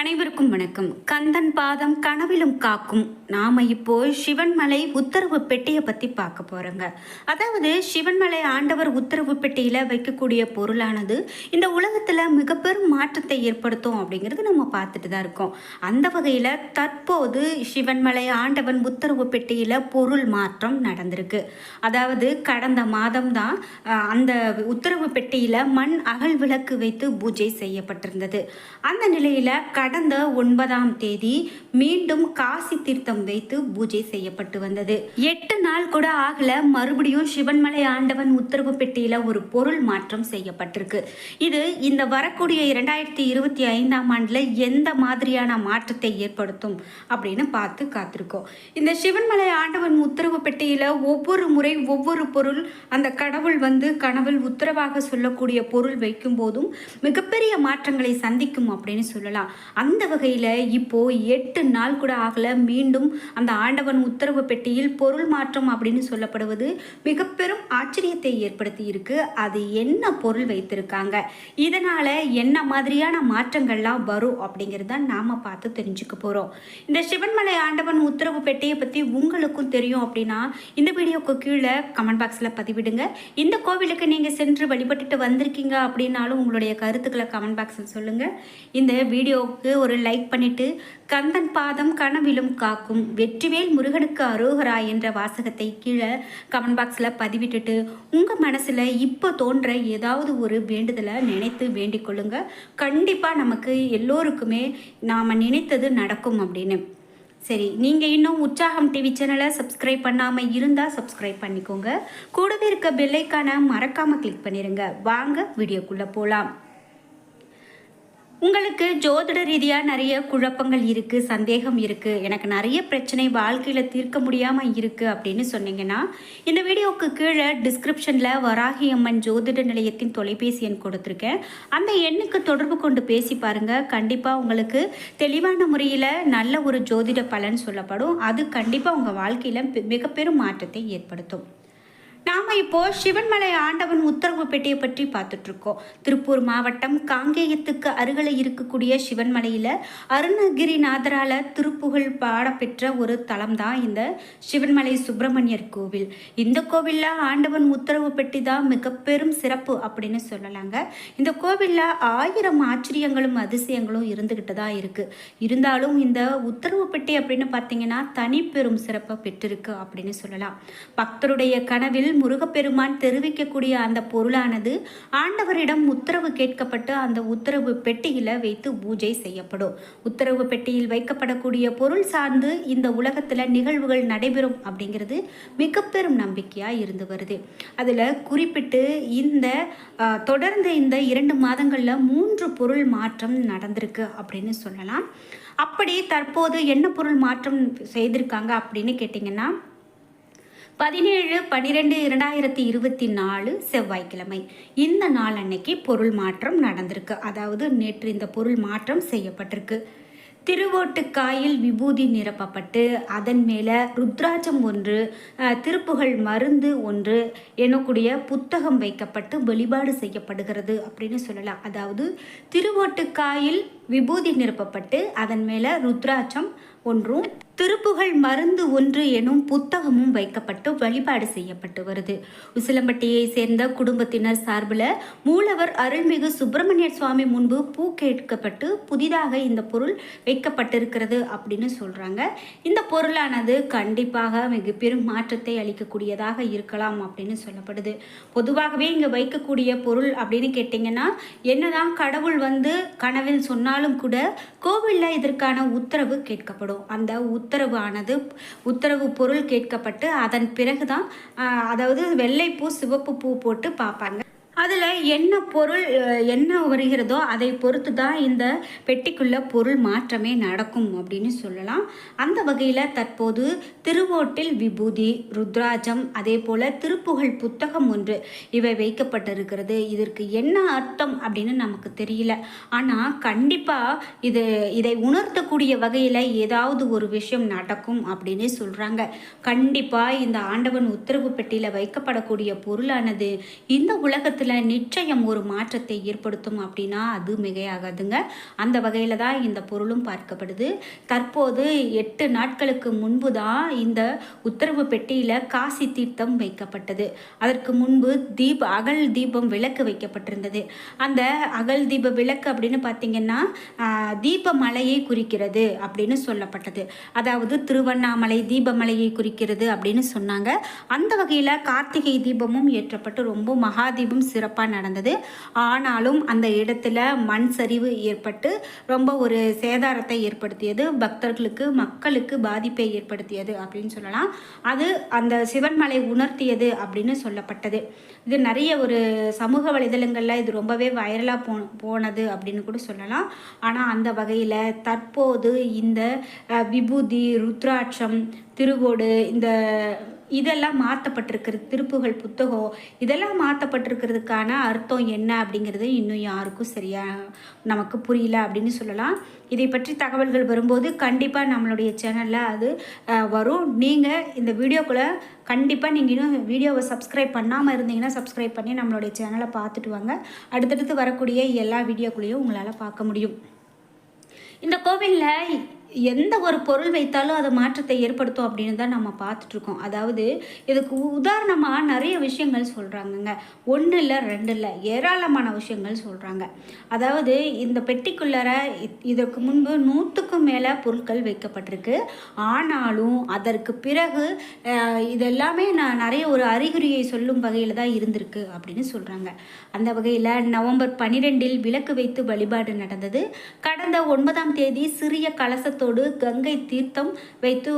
அனைவருக்கும் வணக்கம். கந்தன் பாதம் கனவிலும் காக்கும். நாம இப்போ சிவன்மலை உத்தரவு பெட்டியை பத்தி பார்க்க போறோங்க. அதாவது சிவன்மலை ஆண்டவர் உத்தரவு பெட்டியில வைக்கக்கூடிய பொருளானது இந்த உலகத்துல மிக பெரும் மாற்றத்தை ஏற்படுத்தும் அப்படிங்கிறது நம்ம பார்த்துட்டு தான் இருக்கோம். அந்த வகையில தற்போது சிவன்மலை ஆண்டவன் உத்தரவு பெட்டியில பொருள் மாற்றம் நடந்திருக்கு. அதாவது கடந்த மாதம் தான் அந்த உத்தரவு பெட்டியில மண் அகல் விளக்கு வைத்து பூஜை செய்யப்பட்டிருந்தது. அந்த நிலையில கடந்த ஒன்பதாம் தேதி மீண்டும் காசி தீர்த்தம் வைத்து பூஜை செய்யப்பட்டு வந்தது. எட்டு நாள் கூட ஆகல. மறுபடியும் சிவன்மலை ஆண்டவன் உத்தரவு பெட்டியில ஒரு பொருள் மாற்றம் செய்யப்பட்டிருக்கு. இது இந்த வரக்கூடிய இரண்டாயிரத்தி இருபத்தி ஐந்தாம் ஆண்டுல எந்த மாதிரியான மாற்றத்தை ஏற்படுத்தும் அப்படின்னு பார்த்து காத்திருக்கோம். இந்த சிவன்மலை ஆண்டவன் உத்தரவு பெட்டியில ஒவ்வொரு முறை ஒவ்வொரு பொருள் அந்த கடவுள் வந்து கனவில் உத்தரவாக சொல்லக்கூடிய பொருள் வைக்கும் போதும் மிகப்பெரிய மாற்றங்களை சந்திக்கும் அப்படின்னு சொல்லலாம். அந்த வகையில் இப்போ எட்டு நாள் கூட ஆகல. மீண்டும் அந்த ஆண்டவன் உத்தரவு பெட்டியில் பொருள் மாற்றம் அப்படின்னு சொல்லப்படுவது மிக பெரும் ஆச்சரியத்தை ஏற்படுத்தி இருக்கு. அது என்ன பொருள் வைத்திருக்காங்க? இதனால என்ன மாதிரியான மாற்றங்கள்லாம் வரும் அப்படிங்கிறத நாம பார்த்து தெரிஞ்சுக்க போறோம். இந்த சிவன்மலை ஆண்டவன் உத்தரவு பெட்டியை பத்தி உங்களுக்கும் தெரியும் அப்படின்னா இந்த வீடியோக்கு கீழே கமெண்ட் பாக்ஸில் பதிவிடுங்க. இந்த கோவிலுக்கு நீங்க சென்று வழிபட்டுட்டு வந்திருக்கீங்க அப்படின்னாலும் உங்களுடைய கருத்துக்களை கமெண்ட் பாக்ஸில் சொல்லுங்க. இந்த வீடியோ வீடியோவுக்கு ஒரு லைக் பண்ணிட்டு கந்தன் பாதம் கனவிலும் காக்கும் வெற்றிவேல் முருகனுக்கு அரோகரா என்ற வாசகத்தை கீழே கமெண்ட் பாக்ஸில் பதிவிட்டுட்டு உங்கள் மனசில் இப்போ தோன்ற ஏதாவது ஒரு வேண்டுதலை நினைத்து வேண்டிக் கொள்ளுங்க. கண்டிப்பாக நமக்கு எல்லோருக்குமே நாம் நினைத்தது நடக்கும் அப்படின்னு. சரி நீங்கள் இன்னும் உற்சாகம் டிவி சேனலை சப்ஸ்கிரைப் பண்ணாமல் இருந்தால் சப்ஸ்கிரைப் பண்ணிக்கோங்க. கூடவே இருக்க பெல்லைக்கான மறக்காமல் கிளிக் பண்ணிடுங்க வாங்க வீடியோக்குள்ளே போகலாம் உங்களுக்கு ஜோதிட ரீதியாக நிறைய குழப்பங்கள் இருக்குது சந்தேகம் இருக்குது எனக்கு நிறைய பிரச்சனை வாழ்க்கையில் தீர்க்க முடியாமல் இருக்குது அப்படின்னு சொன்னீங்கன்னா இந்த வீடியோவுக்கு கீழே டிஸ்கிரிப்ஷனில் வராகி அம்மன் ஜோதிட நிலையத்தின் தொலைபேசி எண் கொடுத்துருக்கேன். அந்த எண்ணுக்கு தொடர்பு கொண்டு பேசி பாருங்கள் கண்டிப்பாக உங்களுக்கு தெளிவான முறையில் நல்ல ஒரு ஜோதிட பலன் சொல்லப்படும். அது கண்டிப்பாக உங்கள் வாழ்க்கையில் மிக பெரும் மாற்றத்தை ஏற்படுத்தும். நாம் இப்போ சிவன்மலை ஆண்டவன் உத்தரவு பெட்டியை பற்றி பார்த்துட்டு இருக்கோம் திருப்பூர் மாவட்டம் காங்கேயத்துக்கு அருகில் இருக்கக்கூடிய சிவன்மலையில் அருணகிரிநாதரால் திருப்புகழ் பாடப்பெற்ற ஒரு தலம் தான் இந்த சிவன்மலை சுப்பிரமணியர் கோவில். இந்த கோவிலில் ஆண்டவன் உத்தரவு பெட்டி தான் மிக பெரும் சிறப்பு அப்படின்னு சொல்லலாங்க. இந்த கோவிலில் ஆயிரம் ஆச்சரியங்களும் அதிசயங்களும் இருந்துகிட்டு தான் இருக்கு. இருந்தாலும் இந்த உத்தரவு பெட்டி அப்படின்னு பார்த்தீங்கன்னா தனி பெரும் சிறப்பை பெற்றிருக்கு அப்படின்னு சொல்லலாம். பக்தருடைய கனவில் முருகப்பெருமான் தெரிவிக்கக்கூடிய அந்த பொருளானது ஆண்டவரிடம் உத்தரவு கேட்கப்பட்டு அந்த உத்தரவு பெட்டியில் வைத்து பூஜை செய்யப்படும். உத்தரவு பெட்டியில் வைக்கப்படக்கூடிய பொருள் சார்ந்து இந்த உலகத்தில் நிகழ்வுகள் நடைபெறும் அப்படிங்கிறது மிக பெரும் நம்பிக்கையாக இருந்து வருது. அதில் குறிப்பிட்டு இந்த தொடர்ந்து இந்த இரண்டு மாதங்களில் மூன்று பொருள் மாற்றம் நடந்திருக்கு அப்படின்னு சொல்லலாம். அப்படி தற்போது என்ன பொருள் மாற்றம் செய்திருக்காங்க அப்படின்னு கேட்டிங்கன்னா பதினேழு பன்னிரெண்டு இரண்டாயிரத்தி இருபத்தி நாலு செவ்வாய்க்கிழமை. இந்த நாள் அன்னைக்கு பொருள் மாற்றம் நடந்திருக்கு. அதாவது நேற்று இந்த பொருள் மாற்றம் செய்யப்பட்டிருக்கு. திருவோட்டுக்காயில் விபூதி நிரப்பப்பட்டு அதன் மேலே ருத்ராஜம் ஒன்று திருப்புகள் மருந்து ஒன்று எனக்கூடிய புத்தகம் வைக்கப்பட்டு வழிபாடு செய்யப்படுகிறது அப்படின்னு சொல்லலாம். அதாவது திருவோட்டுக்காயில் விபூதி நிரப்பப்பட்டு அதன் மேலே ருத்ராட்சம் ஒன்றும் திருப்புகழ் மருந்து ஒன்று எனும் புத்தகமும் வைக்கப்பட்டு வழிபாடு செய்யப்பட்டு வருது. உசிலம்பட்டியை சேர்ந்த குடும்பத்தினர் சார்பில் மூலவர் அருள்மிகு சுப்பிரமணிய சுவாமி முன்பு பூ கேட்கப்பட்டு புதிதாக இந்த பொருள் வைக்கப்பட்டிருக்கிறது அப்படின்னு சொல்கிறாங்க இந்த பொருளானது கண்டிப்பாக மிக பெரும் மாற்றத்தை அளிக்கக்கூடியதாக இருக்கலாம் அப்படின்னு சொல்லப்படுது. பொதுவாகவே இங்கே வைக்கக்கூடிய பொருள் அப்படின்னு கேட்டிங்கன்னா என்னதான் கடவுள் வந்து கனவில் சொன்னாலும் கூட கோவிலில் இதற்கான உத்தரவு கேட்கப்படும். அந்த உத்தரவு ஆனது உத்தரவு பொருள் கேட்கப்பட்டு அதன் பிறகுதான் அதாவது வெள்ளைப்பூ சிவப்பு பூ போட்டு பார்ப்பாங்க. அதில் என்ன பொருள் என்ன வருகிறதோ அதை பொறுத்து தான் இந்த பெட்டிக்குள்ள பொருள் மாற்றமே நடக்கும் அப்படின்னு சொல்லலாம். அந்த வகையில் தற்போது திருவோட்டில் விபூதி ருத்ராஜம் அதே போல் திருப்புகழ் புத்தகம் ஒன்று இவை வைக்கப்பட்டிருக்கிறது. இதற்கு என்ன அர்த்தம் அப்படின்னு நமக்கு தெரியல. ஆனால் கண்டிப்பாக இது இதை உணர்த்தக்கூடிய வகையில் ஏதாவது ஒரு விஷயம் நடக்கும் அப்படின்னு சொல்கிறாங்க கண்டிப்பாக இந்த ஆண்டவன் உத்தரவு பெட்டியில் வைக்கப்படக்கூடிய பொருளானது இந்த உலகத்தில் குடும்பத்தில் நிச்சயம் ஒரு மாற்றத்தை ஏற்படுத்தும் அப்படின்னா அது மிகையாகாதுங்க. அந்த வகையில் தான் இந்த பொருளும் பார்க்கப்படுது. தற்போது எட்டு நாட்களுக்கு முன்பு தான் இந்த உத்தரவு பெட்டியில் காசி தீர்த்தம் வைக்கப்பட்டது. அதற்கு முன்பு தீப அகல் தீபம் விளக்கு வைக்கப்பட்டிருந்தது. அந்த அகல் தீப விளக்கு அப்படின்னு பார்த்தீங்கன்னா தீப மலையை குறிக்கிறது அப்படின்னு சொல்லப்பட்டது. அதாவது திருவண்ணாமலை தீபமலையை குறிக்கிறது அப்படின்னு சொன்னாங்க. அந்த வகையில் கார்த்திகை தீபமும் ஏற்றப்பட்டு ரொம்ப மகாதீபம் சிறப்பாக நடந்தது. ஆனாலும் அந்த இடத்துல மண் சரிவு ஏற்பட்டு ரொம்ப ஒரு சேதாரத்தை ஏற்படுத்தியது. பக்தர்களுக்கு மக்களுக்கு பாதிப்பை ஏற்படுத்தியது அப்படின்னு சொல்லலாம். அது அந்த சிவன்மலை உணர்த்தியது அப்படின்னு சொல்லப்பட்டது. இது நிறைய ஒரு சமூக வலைதளங்களில் இது ரொம்பவே வைரலாக போ போனது அப்படின்னு கூட சொல்லலாம். ஆனால் அந்த வகையில் தற்போது இந்த விபூதி ருத்ராட்சம் திருவோடு இந்த இதெல்லாம் மாற்றப்பட்டிருக்கிறது திருப்புகள் புத்தகம் இதெல்லாம் மாற்றப்பட்டிருக்கிறதுக்கான அர்த்தம் என்ன அப்படிங்கிறது இன்னும் யாருக்கும் சரியாக நமக்கு புரியல அப்படின்னு சொல்லலாம். இதை பற்றி தகவல்கள் வரும்போது கண்டிப்பாக நம்மளுடைய சேனலில் அது வரும். நீங்கள் இந்த வீடியோக்குள்ளே கண்டிப்பாக நீங்கள் இன்னும் வீடியோவை சப்ஸ்கிரைப் பண்ணாமல் இருந்தீங்கன்னா சப்ஸ்கிரைப் பண்ணி நம்மளுடைய சேனலை பார்த்துட்டு வாங்க. அடுத்தடுத்து வரக்கூடிய எல்லா வீடியோக்குள்ளேயும் உங்களால் பார்க்க முடியும். இந்த கோவிலில் எந்த ஒரு பொருள் வைத்தாலும் அது மாற்றத்தை ஏற்படுத்தும் அப்படின்னு தான் நம்ம பார்த்துட்ருக்கோம். அதாவது இதுக்கு உதாரணமாக நிறைய விஷயங்கள் சொல்கிறாங்கங்க ஒன்று இல்லை ரெண்டு இல்லை ஏராளமான விஷயங்கள் சொல்கிறாங்க அதாவது இந்த பெட்டிக்குள்ளார இதற்கு முன்பு நூற்றுக்கும் மேலே பொருட்கள் வைக்கப்பட்டிருக்கு. ஆனாலும் அதற்கு பிறகு இதெல்லாமே நான் நிறைய ஒரு அறிகுறியை சொல்லும் வகையில் தான் இருந்திருக்கு அப்படின்னு சொல்கிறாங்க அந்த வகையில் நவம்பர் பன்னிரெண்டில் விளக்கு வைத்து வழிபாடு நடந்தது. கடந்த ஒன்பதாம் தேதி சிறிய கலசத்து தீர்த்தத்தோடு கங்கை தீர்த்தம் வைத்து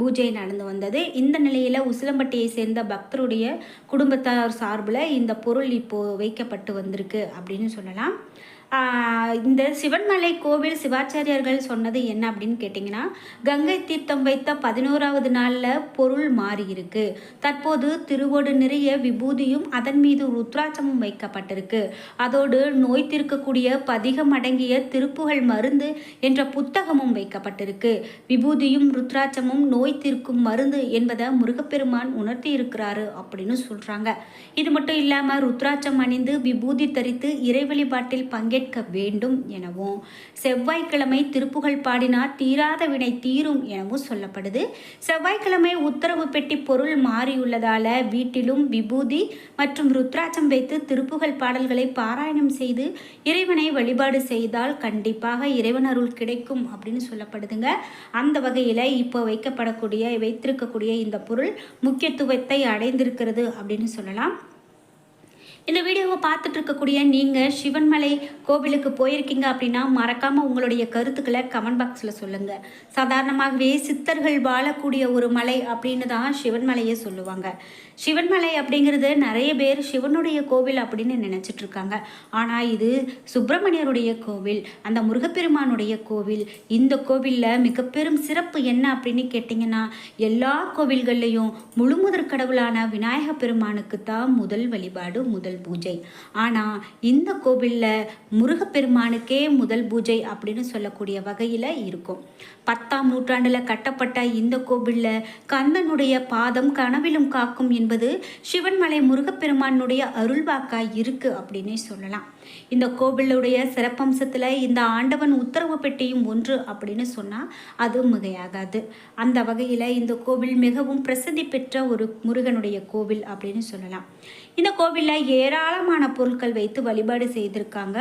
பூஜை நடந்து வந்தது. இந்த நிலையில் உசிலம்பட்டியை சேர்ந்த பக்தருடைய குடும்பத்தார் சார்பில் இந்த பொருள் இப்போது வைக்கப்பட்டு வந்திருக்கு அப்படின்னு சொல்லலாம். இந்த சிவன்மலை கோவில் சிவாச்சாரியர்கள் சொன்னது என்ன அப்படின்னு கேட்டிங்கன்னா கங்கை தீர்த்தம் வைத்த பதினோராவது நாளில் பொருள் மாறியிருக்கு தற்போது திருவோடு நிறைய விபூதியும் அதன் மீது ருத்ராட்சமும் வைக்கப்பட்டிருக்கு. அதோடு நோய் தீர்க்கக்கூடிய பதிகம் அடங்கிய திருப்புகள் மருந்து என்ற புத்தகமும் வைக்கப்பட்டிருக்கு. விபூதியும் ருத்ராட்சமும் நோய் தீர்க்கும் மருந்து என்பதை முருகப்பெருமான் உணர்த்தி இருக்கிறாரு அப்படின்னு சொல்கிறாங்க இது மட்டும் இல்லாமல் ருத்ராட்சம் அணிந்து விபூதி தரித்து இறை வழிபாட்டில் பங்கே பங்கேற்க வேண்டும் எனவும் செவ்வாய்க்கிழமை திருப்புகழ் பாடினார் தீராத வினை தீரும் எனவும் சொல்லப்படுது. செவ்வாய்க்கிழமை உத்தரவு பெட்டி பொருள் மாறியுள்ளதால வீட்டிலும் விபூதி மற்றும் ருத்ராட்சம் வைத்து திருப்புகழ் பாடல்களை பாராயணம் செய்து இறைவனை வழிபாடு செய்தால் கண்டிப்பாக இறைவன் அருள் கிடைக்கும் அப்படின்னு சொல்லப்படுதுங்க. அந்த வகையில் இப்போ வைக்கப்படக்கூடிய வைத்திருக்கக்கூடிய இந்த பொருள் முக்கியத்துவத்தை அடைந்திருக்கிறது அப்படின்னு சொல்லலாம். இந்த வீடியோவை பார்த்துட்டு இருக்கக்கூடிய நீங்கள் சிவன்மலை கோவிலுக்கு போயிருக்கீங்க அப்படின்னா மறக்காமல் உங்களுடைய கருத்துக்களை கமெண்ட் பாக்ஸில் சொல்லுங்கள் சாதாரணமாகவே சித்தர்கள் வாழக்கூடிய ஒரு மலை அப்படின்னு தான் சிவன்மலையை சொல்லுவாங்க. சிவன்மலை அப்படிங்கிறது நிறைய பேர் சிவனுடைய கோவில் அப்படின்னு நினச்சிட்டு இருக்காங்க ஆனால் இது சுப்பிரமணியருடைய கோவில் அந்த முருகப்பெருமானுடைய கோவில் இந்த கோவிலில் மிக பெரும் சிறப்பு என்ன அப்படின்னு கேட்டிங்கன்னா எல்லா கோவில்கள்லேயும் முழுமுதற் கடவுளான விநாயக பெருமானுக்கு தான் முதல் வழிபாடு முதல் பூஜை. ஆனால் இந்த கோவிலில் முருகப்பெருமானுக்கே முதல் பூஜை அப்படின்னு சொல்லக்கூடிய வகையில் இருக்கும். பத்தாம் நூற்றாண்டில் கட்டப்பட்ட இந்த கோவிலில் கந்தனுடைய பாதம் கனவிலும் காக்கும் என்பது சிவன்மலை முருகப்பெருமானுடைய அருள்வாக்காய் இருக்குது அப்படின்னே சொல்லலாம். இந்த கோவிலுடைய சிறப்பம்சத்தில் இந்த ஆண்டவன் உத்தரவு பெட்டியும் ஒன்று அப்படின்னு சொன்னால் அது மிகையாகாது. அந்த வகையில் இந்த கோவில் மிகவும் பிரசித்தி பெற்ற ஒரு முருகனுடைய கோவில் அப்படின்னு சொல்லலாம். இந்த கோவிலில் ஏராளமான பொருட்கள் வைத்து வழிபாடு செய்திருக்காங்க.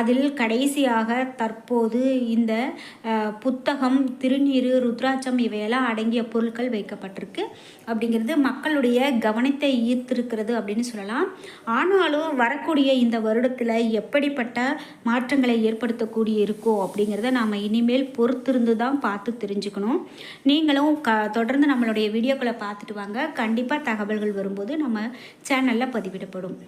அதில் கடைசியாக தற்போது இந்த புத்தகம் திருநீர் ருத்ராட்சம் இவையெல்லாம் அடங்கிய பொருட்கள் வைக்கப்பட்டிருக்கு. அப்படிங்கிறது மக்களுடைய கவனத்தை ஈர்த்திருக்கிறது அப்படின்னு சொல்லலாம். ஆனாலும் வரக்கூடிய இந்த வருடத்தில் எப்படிப்பட்ட மாற்றங்களை ஏற்படுத்தக்கூடிய இருக்கோ அப்படிங்கிறத நாம் இனிமேல் பொறுத்திருந்து தான் பார்த்து தெரிஞ்சுக்கணும். நீங்களும் க தொடர்ந்து நம்மளுடைய வீடியோக்களை பார்த்துட்டு வாங்க. கண்டிப்பாக தகவல்கள் வரும்போது நம்ம சேனலில் பதிவிடப்படும்.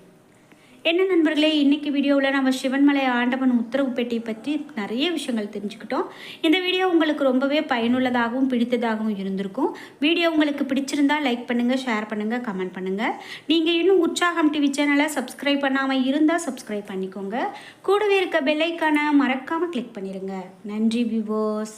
என்ன நண்பர்களே இன்றைக்கி வீடியோவில் நம்ம சிவன்மலை ஆண்டவன் உத்தரவு பெட்டியை பற்றி நிறைய விஷயங்கள் தெரிஞ்சுக்கிட்டோம். இந்த வீடியோ உங்களுக்கு ரொம்பவே பயனுள்ளதாகவும் பிடித்ததாகவும் இருந்திருக்கும். வீடியோ உங்களுக்கு பிடிச்சிருந்தால் லைக் பண்ணுங்கள் ஷேர் பண்ணுங்கள் கமெண்ட் பண்ணுங்கள் நீங்கள் இன்னும் உற்சாகம் டிவி சேனலை சப்ஸ்கிரைப் பண்ணாமல் இருந்தால் சப்ஸ்கிரைப் பண்ணிக்கோங்க. கூடவே இருக்க பெல்லைக்கான மறக்காமல் கிளிக் பண்ணிடுங்க நன்றி விவோஸ்